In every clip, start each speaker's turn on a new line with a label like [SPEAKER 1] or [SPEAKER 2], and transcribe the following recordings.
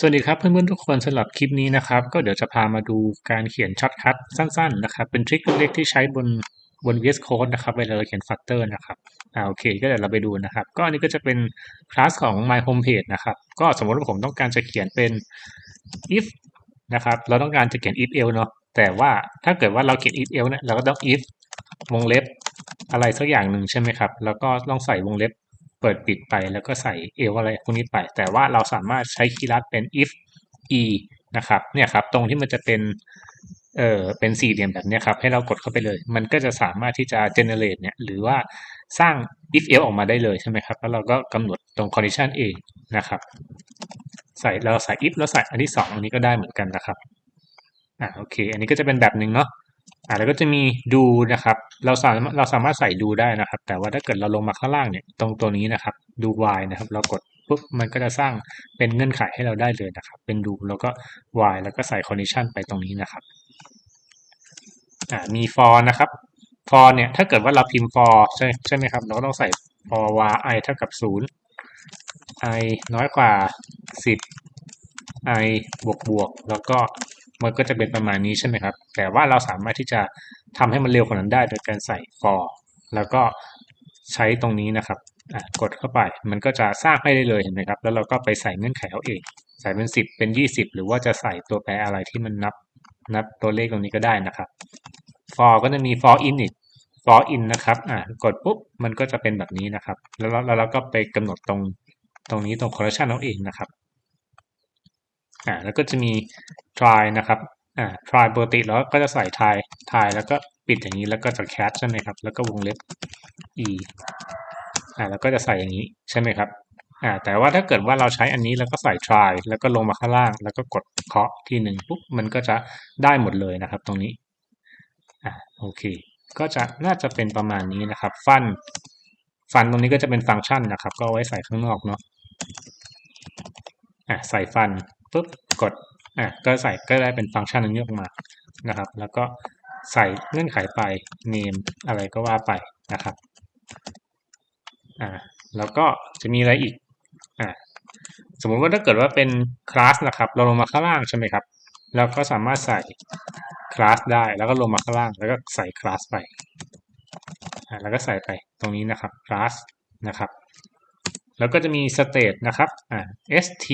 [SPEAKER 1] สวัสดีครับเพื่อนๆทุกคนสำหรับคลิปนี้นะครับ ก็เดี๋ยวจะพามาดูการเขียนช็อตคัทสั้นๆนะครับ เป็นทริคเล็กๆที่ใช้บนบน VS Code นะครับเวลาเราเขียนฟัตเตอร์นะครับอ่าโอเคก็เดี๋ยวเราไปดูนะครับ ก็อันนี้ก็จะเป็นคลาสของ My Homepage นะครับ ก็สมมติว่าผมต้องการจะเขียนเป็น if นะครับ เราต้องการจะเขียน if else เนาะแต่ว่าถ้าเกิดว่าเราเขียน if else เนี่ยเราก็ต้อง if วงเล็บอะไรสักอย่างหนึ่งใช่ไหมครับ แล้วก็ต้องใส่วงเล็บ เปิดปิดไปแล้วก็ใส่เอลอะไรพวกนี้ไป แต่ว่าเราสามารถใช้คีย์ลัดเป็น if e นะครับเนี่ยครับตรงที่มันจะเป็นเอ่อเป็นสี่เหลี่ยมแบบนี้ครับให้เรากดเข้าไปเลย มันก็จะสามารถที่จะ generate เนี่ยหรือว่าสร้าง if else ออกมาได้เลยใช่ไหมครับ แล้วเราก็กำหนดตรง condition เองนะครับ ใส่เราใส่ if แล้วใส่อันที่สองอันนี้ก็ได้เหมือนกันนะครับอ่าโอเค อันนี้ก็จะเป็นแบบหนึ่งเนาะ อ่าแล้วก็จะมีดูนะครับ เราสามารถเราสามารถใส่ดูได้นะครับ แต่ว่าถ้าเกิดเราลงมาข้างล่างเนี่ยตรงตัวนี้นะครับ ดู y นะครับ เรากดปุ๊บมันก็จะสร้างเป็นเงื่อนไขให้เราได้เลยนะครับ เป็นดูแล้วก็ y แล้วก็ใส่ condition ไปตรงนี้นะครับอ่ามี for นะครับ for เนี่ยถ้าเกิดว่าเราพิมพ์ for ใช่ใช่ไหมครับ เราก็ต้องใส่ for var i เท่ากับศูนย์ i น้อยกว่าสิบ i บวกบวกแล้วก็ มันก็จะเป็นประมาณนี้ใช่ไหมครับ แต่ว่าเราสามารถที่จะทำให้มันเร็วกว่านั้นได้โดยการใส่ for แล้วก็ใช้ตรงนี้นะครับกดเข้าไป มันก็จะสร้างให้ได้เลยเห็นไหมครับ แล้วเราก็ไปใส่เงื่อนไขเอาเอง ใส่เป็น 10 เป็น 20 หรือว่าจะใส่ตัวแปรอะไรที่มันนับนับตัวเลขตรงนี้ก็ได้นะครับ for ก็จะมี for in อีก for in นะครับ อ่ากดปุ๊บ มันก็จะเป็นแบบนี้นะครับ แล้วแล้วเราก็ไปกำหนดตรงตรงนี้ตรง correction เอาเองนะครับ อ่าแล้วก็จะมี try นะครับอ่า try ปกติแล้วก็จะใส่ try try แล้วก็ปิดอย่างนี้แล้วก็จะ cat ใช่ไหมครับ แล้วก็วงเล็บ e อ่าแล้วก็จะใส่อย่างนี้ใช่ไหมครับอ่าแต่ว่าถ้าเกิดว่าเราใช้อันนี้แล้วก็ใส่ try แล้วก็ลงมาข้างล่าง แล้วก็กดเคาะทีหนึ่งปุ๊บมันก็จะได้หมดเลยนะครับ ตรงนี้อ่าโอเค ก็จะน่าจะเป็นประมาณนี้นะครับ ฟัน ฟันตรงนี้ก็จะเป็นฟังก์ชันนะครับ ก็ไว้ใส่ข้างนอกเนาะอ่าใส่ฟัน ปุ๊บกดอะก็ใส่ก็ได้เป็นฟังก์ชันนี้ออกมานะครับ แล้วก็ใส่เงื่อนไขไป name อะไรก็ว่าไปนะครับอ่าแล้วก็จะมีอะไรอีกอ่าสมมุติว่าถ้าเกิดว่าเป็นคลาสนะครับ เราลงมาข้างล่างใช่ไหมครับเราก็สามารถใส่คลาสได้แล้วก็ลงมาข้างล่าง แล้วก็ใส่คลาสไปอ่าแล้วก็ใส่ไปตรงนี้นะครับคลาสนะครับ แล้วก็จะมี state นะครับอ่า st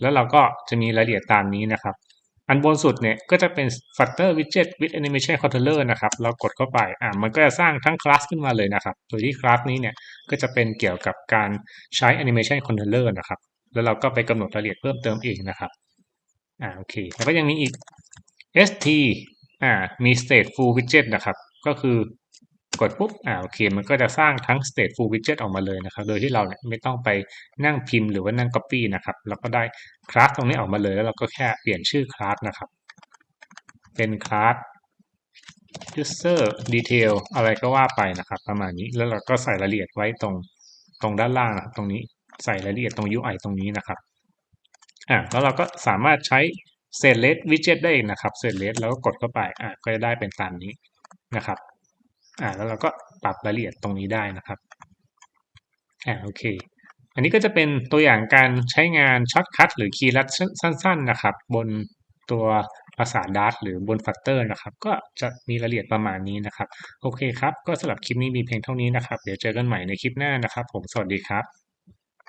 [SPEAKER 1] แล้วเราก็จะมีรายละเอียดตามนี้นะครับ อันบนสุดเนี่ยก็จะเป็น Flutter Widget with Animation Controller นะครับ เรากดเข้าไปอ่ามันก็จะสร้างทั้งคลาสขึ้นมาเลยนะครับโดยที่คลาสนี้เนี่ยก็จะเป็นเกี่ยวกับการใช้ Animation Controller นะครับ แล้วเราก็ไปกำหนดรายละเอียดเพิ่มเติมเองนะครับอ่าโอเคแล้วก็ยังมีอีก st อ่ามี Stateful Widget นะครับ ก็คือ กดปุ๊บอ่าโอเค มันก็จะสร้างทั้ง stateful widget ออกมาเลยนะครับ โดยที่เราเนี่ยไม่ต้องไปนั่งพิมพ์หรือว่านั่ง copy นะครับเราก็ได้คลาสตรงนี้ออกมาเลย แล้วเราก็แค่เปลี่ยนชื่อคลาสนะครับ เป็นคลาส user detail อะไรก็ว่าไปนะครับ ประมาณนี้แล้วเราก็ใส่รายละเอียดไว้ตรงตรงด้านล่างนะครับตรงนี้ใส่รายละเอียดตรง UI ตรงนี้นะครับอ่าแล้วเราก็สามารถใช้ set list widget ได้นะครับ set list แล้วก็กดเข้าไปอ่าก็จะได้เป็นตามนี้นะครับ อ่าแล้วเราก็ปรับรายละเอียดตรงนี้ได้นะครับอ่าโอเค อันนี้ก็จะเป็นตัวอย่างการใช้งานช็อตคัทหรือคีย์ลัดสั้น ๆ นะครับ บนตัวภาษาดาร์หรือบนฟัตเตอร์นะครับ ก็จะมีรายละเอียดประมาณนี้นะครับ โอเคครับ ก็สำหรับคลิปนี้มีเพียงเท่านี้นะครับ เดี๋ยวเจอกันใหม่ในคลิปหน้านะครับ ผมสวัสดีครับ